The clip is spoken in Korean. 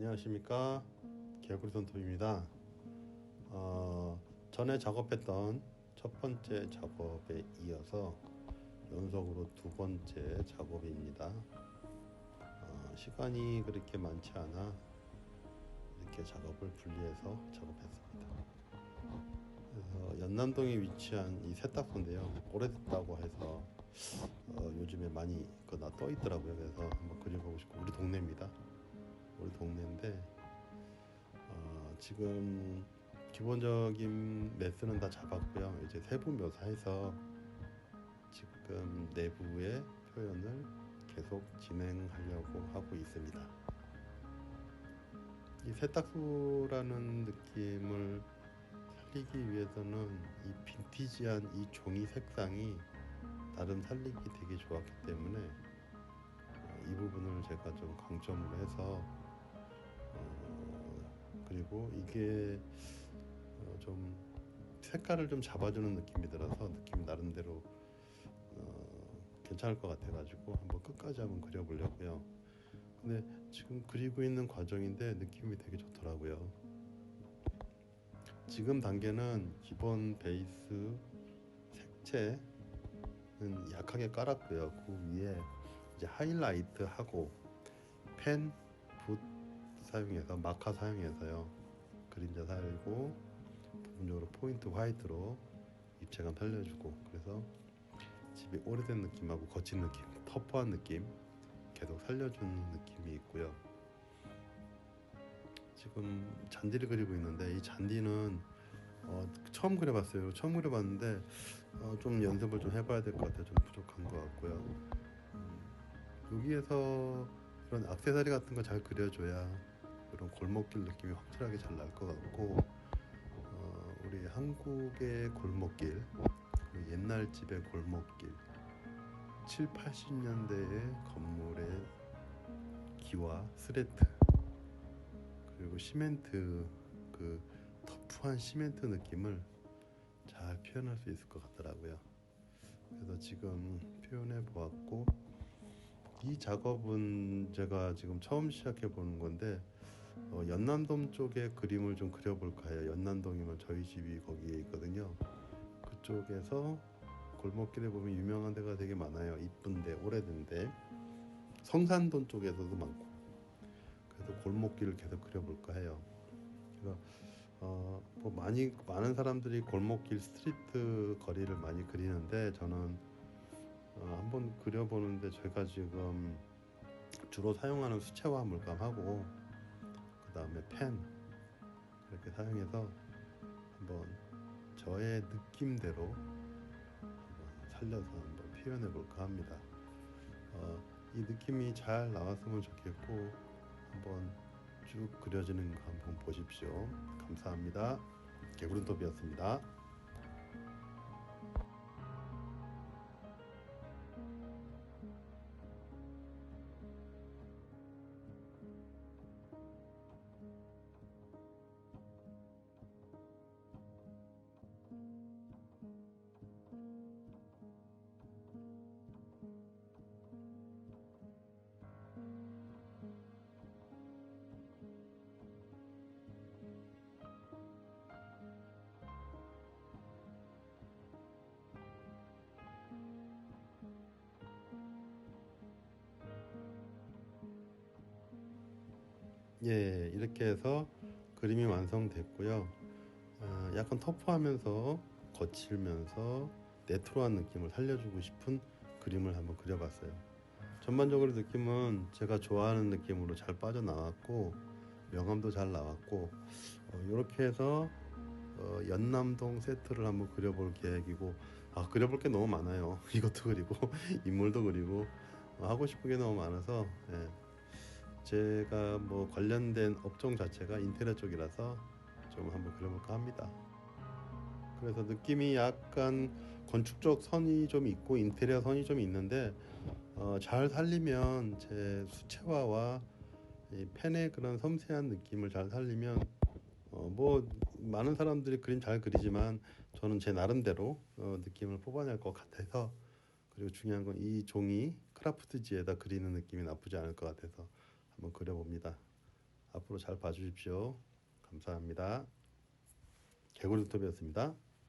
안녕하십니까 개구리 손톱입니다. 어, 전에 작업했던 첫 번째 작업에 이어서 연속으로 두 번째 작업입니다. 어, 시간이 그렇게 많지 않아 이렇게 작업을 분리해서 작업했습니다. 그래서 연남동에 위치한 이 세탁소인데요. 오래됐다고 해서 어, 요즘에 많이 그나 떠 있더라고요. 그래서 한번 그려보고 싶고 우리 동네입니다. 지금 기본적인 레슨은 다 잡았고요. 이제 세부 묘사해서 지금 내부의 표현을 계속 진행하려고 하고 있습니다. 이 세탁소라는 느낌을 살리기 위해서는 이 빈티지한 이 종이 색상이 나름 살리기 되게 좋았기 때문에 어, 이 부분을 제가 좀 강점을 해서 어, 그리고 이게 어, 좀 색깔을 좀 잡아주는 느낌이 들어서 느낌이 나름대로 어, 괜찮을 것 같아가지고 한번 끝까지 한번 그려보려고요. 근데 지금 그리고 있는 과정인데 느낌이 되게 좋더라고요. 지금 단계는 기본 베이스 색채는 약하게 깔았고요. 그 위에 이제 하이라이트 하고 펜, 붓 사용해서 마카 사용해서요. 그림자 살고 부분적으로 포인트 화이트로 입체감 살려주고 그래서 집이 오래된 느낌하고 거친 느낌, 터프한 느낌 계속 살려주는 느낌이 있고요. 지금 잔디를 그리고 있는데 이 잔디는 어, 처음 그려봤어요. 처음 그려봤는데 어, 좀 연습을 좀 해봐야 될 것 같아요. 좀 부족한 것 같고요. 음, 여기에서 이런 악세사리 같은 거 잘 그려줘야 이런 골목길 느낌이 확실하게 잘 날 것 같고 어, 우리 한국의 골목길 그 옛날 집의 골목길 7, 80년대의 건물의 기와 스레트 그리고 시멘트 그 터프한 시멘트 느낌을 잘 표현할 수 있을 것 같더라고요. 그래서 지금 표현해 보았고 이 작업은 제가 지금 처음 시작해 보는 건데 어, 연남동 쪽에 그림을 좀 그려볼까 해요. 연남동이면 저희 집이 거기에 있거든요. 그쪽에서 골목길에 보면 유명한 데가 되게 많아요. 이쁜데 오래된데 성산동 쪽에서도 많고 그래서 골목길을 계속 그려볼까 해요. 그래서 어, 뭐 많이 많은 사람들이 골목길 스트리트 거리를 많이 그리는데 저는 어, 한번 그려보는데 제가 지금 주로 사용하는 수채화 물감하고 그 다음에 펜 이렇게 사용해서 한번 저의 느낌대로 한번 살려서 한번 표현해 볼까 합니다. 어, 이 느낌이 잘 나왔으면 좋겠고 한번 쭉 그려지는 거 한번 보십시오. 감사합니다. 개구름톱이었습니다. 예, 이렇게 해서 그림이 완성됐고요. 어, 약간 터프하면서 거칠면서 네트로한 느낌을 살려주고 싶은 그림을 한번 그려봤어요. 전반적으로 느낌은 제가 좋아하는 느낌으로 잘 빠져나왔고 명암도 잘 나왔고 어, 이렇게 해서 어, 연남동 세트를 한번 그려볼 계획이고 아 그려볼 게 너무 많아요. 이것도 그리고 인물도 그리고 어, 하고 싶은 게 너무 많아서 예. 제가 뭐 관련된 업종 자체가 인테리어 쪽이라서 좀 한번 그려볼까 합니다. 그래서 느낌이 약간 건축적 선이 좀 있고 인테리어 선이 좀 있는데 어, 잘 살리면 제 수채화와 이 펜의 그런 섬세한 느낌을 잘 살리면 어, 뭐 많은 사람들이 그림 잘 그리지만 저는 제 나름대로 어, 느낌을 뽑아낼 것 같아서 그리고 중요한 건 이 종이 크라프트지에다 그리는 느낌이 나쁘지 않을 것 같아서 한번 그려봅니다. 앞으로 잘 봐주십시오. 감사합니다. 개구리 유튜브였습니다.